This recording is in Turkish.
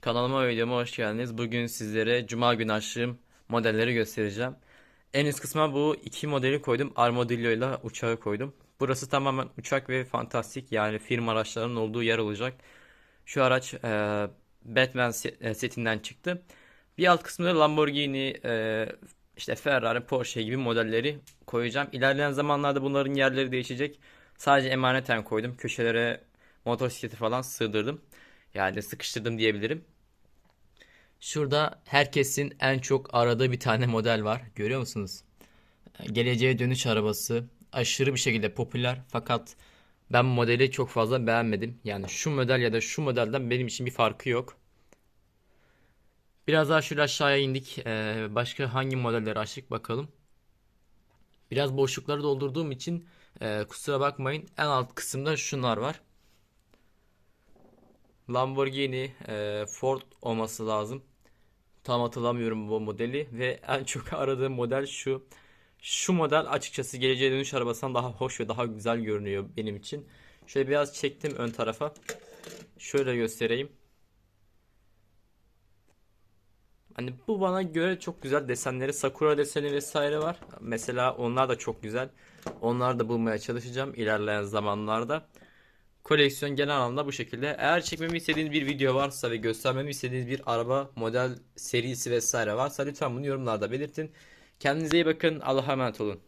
Kanalıma ve videoma hoş geldiniz. Bugün sizlere Cuma günü açtığım modelleri göstereceğim. En üst kısma bu iki modeli koydum. Armadillo ile uçağı koydum. Burası tamamen uçak ve fantastik yani film araçlarının olduğu yer olacak. Şu araç e, Batman e, setinden çıktı. Bir alt kısmında Lamborghini, e, işte Ferrari, Porsche gibi modelleri koyacağım. İlerleyen zamanlarda bunların yerleri değişecek. Sadece emaneten koydum. Köşelere motosikleti falan sığdırdım. Yani sıkıştırdım diyebilirim. Şurada herkesin en çok aradığı bir tane model var. Görüyor musunuz? Geleceğe dönüş arabası. Aşırı bir şekilde popüler fakat ben modeli çok fazla beğenmedim. Yani şu model ya da şu modelden benim için bir farkı yok. Biraz daha şöyle aşağıya indik. Ee, başka hangi modelleri açtık bakalım. Biraz boşlukları doldurduğum için e, kusura bakmayın. En alt kısımda şunlar var. Lamborghini, e, Ford olması lazım. Tam hatırlamıyorum bu modeli ve en çok aradığım model şu. Şu model açıkçası geleceğe dönüş arabasından daha hoş ve daha güzel görünüyor benim için. Şöyle biraz çektim ön tarafa. Şöyle göstereyim. Hani bu bana göre çok güzel desenleri, Sakura deseni vesaire var. Mesela onlar da çok güzel. Onları da bulmaya çalışacağım ilerleyen zamanlarda. Koleksiyon genel anlamda bu şekilde. Eğer çekmemi istediğiniz bir video varsa ve göstermemi istediğiniz bir araba, model serisi vesaire varsa lütfen bunu yorumlarda belirtin. Kendinize iyi bakın. Allah'a emanet olun.